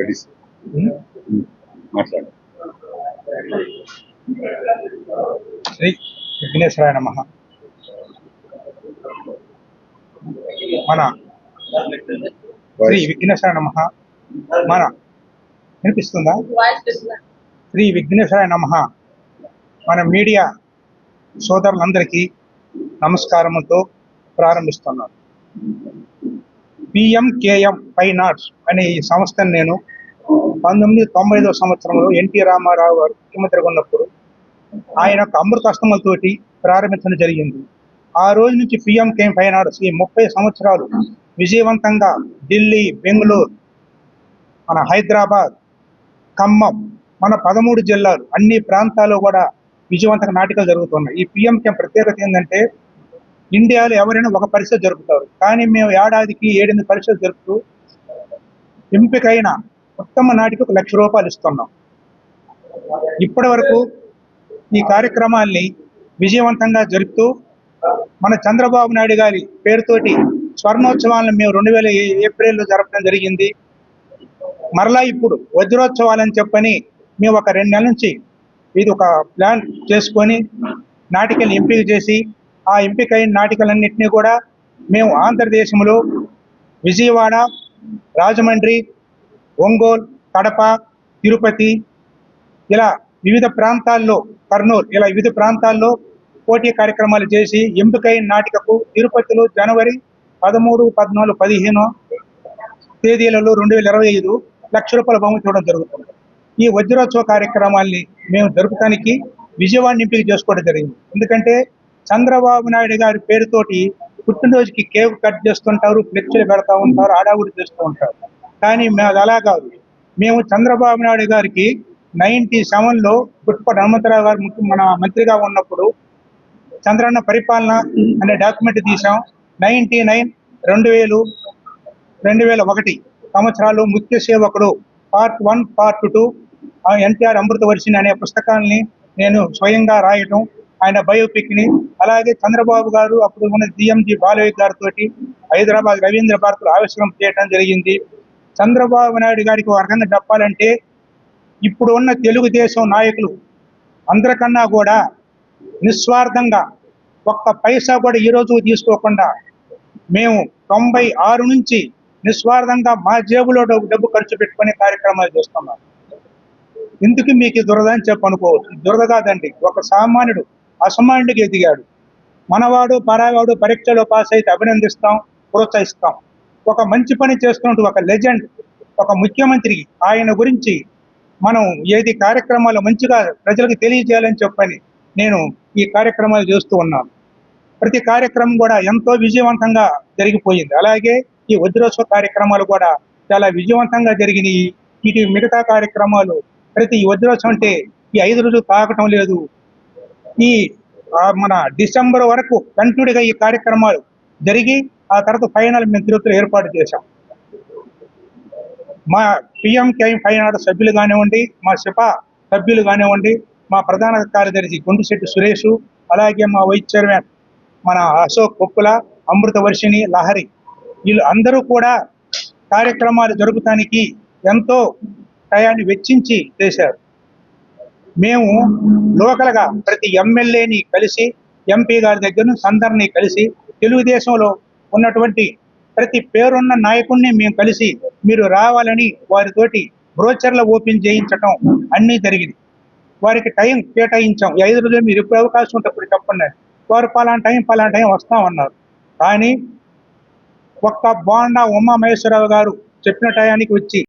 Sir మాట్లాడు శ్రీ విఘ్నేశ్వరాయ నమ. మన శ్రీ విఘ్నేశ్వరాయ నమ. మన. వినిపిస్తుందా? శ్రీ విఘ్నేశ్వరాయ నమ. మన మీడియా సోదరులందరికీ నమస్కారముతో ప్రారంభిస్తున్నాను. పిఎంకేఎం ఫైన్ ఆర్ట్స్ అనే ఈ సంస్థను నేను పంతొమ్మిది తొంభై ఐదో సంవత్సరంలో ఎన్టీ రామారావు గారు ముఖ్యమంత్రిగా ఉన్నప్పుడు ఆయన యొక్క అమృతాస్తములతోటి ప్రారంభించడం జరిగింది. ఆ రోజు నుంచి పిఎం ఫైన్ ఆర్ట్స్ ఈ ముప్పై సంవత్సరాలు విజయవంతంగా ఢిల్లీ బెంగళూరు మన హైదరాబాద్ ఖమ్మం మన పదమూడు జిల్లాలు అన్ని ప్రాంతాల్లో కూడా విజయవంతంగా నాటికలు జరుగుతున్నాయి. ఈ పిఎంకేఎం ప్రత్యేకత ఏంటంటే ఇండియాలో ఎవరైనా ఒక పరీక్ష జరుపుతారు. కానీ మేము ఏడాదికి ఏడెనిమిది పరీక్షలు జరుపుతూ ఎంపికైన ఉత్తమ నాటికి ఒక లక్ష రూపాయలు ఇస్తున్నాం. ఇప్పటి వరకు ఈ కార్యక్రమాల్ని విజయవంతంగా జరుపుతూ మన చంద్రబాబు నాయుడు గారి పేరుతోటి స్వర్ణోత్సవాలను మేము రెండు వేల ఏప్రిల్లో జరపడం జరిగింది. మరలా ఇప్పుడు వజ్రోత్సవాలని చెప్పని మేము ఒక రెండు నెలల నుంచి ఇది ఒక ప్లాన్ చేసుకొని నాటికల్ని ఎంపిక చేసి ఆ ఎంపికైన నాటికలన్నింటినీ కూడా మేము ఆంధ్రదేశంలో విజయవాడ రాజమండ్రి ఒంగోలు కడప తిరుపతి ఇలా వివిధ ప్రాంతాల్లో కర్నూలు ఇలా వివిధ ప్రాంతాల్లో పోటీ కార్యక్రమాలు చేసి ఎంపికైన నాటికకు తిరుపతిలో జనవరి పదమూడు పద్నాలుగు పదిహేను తేదీలలో రెండు వేల ఇరవై ఐదు లక్ష రూపాయల బహుమతి ఇవ్వడం జరుగుతుంది. ఈ వజ్రోత్సవ కార్యక్రమాల్ని మేము జరుపుతానికి విజయవాడని ఎంపిక చేసుకోవడం జరిగింది. ఎందుకంటే చంద్రబాబు నాయుడు గారి పేరుతోటి పుట్టినరోజుకి కేక్ కట్ చేస్తుంటారు ఫ్లెక్చర్లు పెడతా ఉంటారు ఆడావుడి చేస్తూ ఉంటారు. కానీ మేము అలా కాదు. మేము చంద్రబాబు నాయుడు గారికి నైన్టీ సెవెన్లో పుట్టుపటి హనుమంతరావు గారు మన మంత్రిగా ఉన్నప్పుడు చంద్రన్న పరిపాలన అనే డాక్యుమెంట్ తీసాం నైన్టీ నైన్ రెండు వేలు రెండు వేల ఒకటి సంవత్సరాలు ముఖ్య సేవకుడు part one part two NTR Amrutha Varshini అనే పుస్తకాన్ని నేను స్వయంగా రాయటం ఆయన బయోపిక్ని అలాగే చంద్రబాబు గారు అప్పుడు ఉన్న జిఎంజి బాలయ్య గారితో హైదరాబాద్ రవీంద్ర భారత్లో ఆవిష్కరణ చేయడం జరిగింది. చంద్రబాబు నాయుడు గారికి ఒక రకంగా చెప్పాలంటే ఇప్పుడు ఉన్న తెలుగుదేశం నాయకులు అందరికన్నా కూడా నిస్వార్థంగా ఒక్క పైసా కూడా ఈ రోజు తీసుకోకుండా మేము తొంభై ఆరు నుంచి నిస్వార్థంగా మా జేబులో డబ్బు డబ్బు ఖర్చు పెట్టుకునే కార్యక్రమాలు చేస్తున్నాం. ఎందుకు మీకు ఈ దురద అని చెప్పి అనుకోవచ్చు దురద కాదండి. ఒక సామాన్యుడు అసమానుడికి ఎదిగాడు. మనవాడు పరావాడు పరీక్షలో పాస్ అయితే అభినందిస్తాం ప్రోత్సహిస్తాం. ఒక మంచి పని చేస్తున్నట్టు ఒక లెజెండ్ ఒక ముఖ్యమంత్రి ఆయన గురించి మనం ఏది కార్యక్రమాలు మంచిగా ప్రజలకు తెలియజేయాలని చెప్పని నేను ఈ కార్యక్రమాలు చేస్తూ ఉన్నాను. ప్రతి కార్యక్రమం కూడా ఎంతో విజయవంతంగా జరిగిపోయింది. అలాగే ఈ వజ్రోత్సవ కార్యక్రమాలు కూడా చాలా విజయవంతంగా జరిగినాయి. ఇటు మిగతా కార్యక్రమాలు ప్రతి వజ్రోత్సవం అంటే ఈ ఐదు రోజులు తాగటం లేదు. ఈ మన డిసెంబర్ వరకు కంటిన్యూగా ఈ కార్యక్రమాలు జరిగి ఆ తర్వాత ఫైనల్ మేము తిరుపతిలో ఏర్పాటు చేశాం. మా పిఎం కేఎం సభ్యులు కానివ్వండి మా సిపా సభ్యులు కానివ్వండి మా ప్రధాన కార్యదర్శి గుండుశెట్టి సురేష్ అలాగే మా వైస్ చైర్మన్ మన అశోక్ కొక్కుల అమృత వర్షిణి లహరి వీళ్ళు అందరూ కూడా కార్యక్రమాలు జరుపుతానికి ఎంతో టయాన్ని వెచ్చించి చేశారు. మేము లోకల్గా ప్రతి ఎమ్మెల్యేని కలిసి ఎంపీ గారి దగ్గర నుంచి అందరినీ కలిసి తెలుగుదేశంలో ఉన్నటువంటి ప్రతి పేరున్న నాయకుడిని మేము కలిసి మీరు రావాలని వారితోటి బ్రోచర్ల ఓపెన్ చేయించటం అన్నీ జరిగింది. వారికి టైం కేటాయించాం. ఐదు రోజులు మీరు ఎప్పుడు అవకాశం ఉంటే అప్పుడు చెప్పండి. వారు పలానా టైం పలానా టైం వస్తామన్నారు. కానీ ఒక్క బోండా ఉమా మహేశ్వరరావు గారు చెప్పిన టయానికి వచ్చి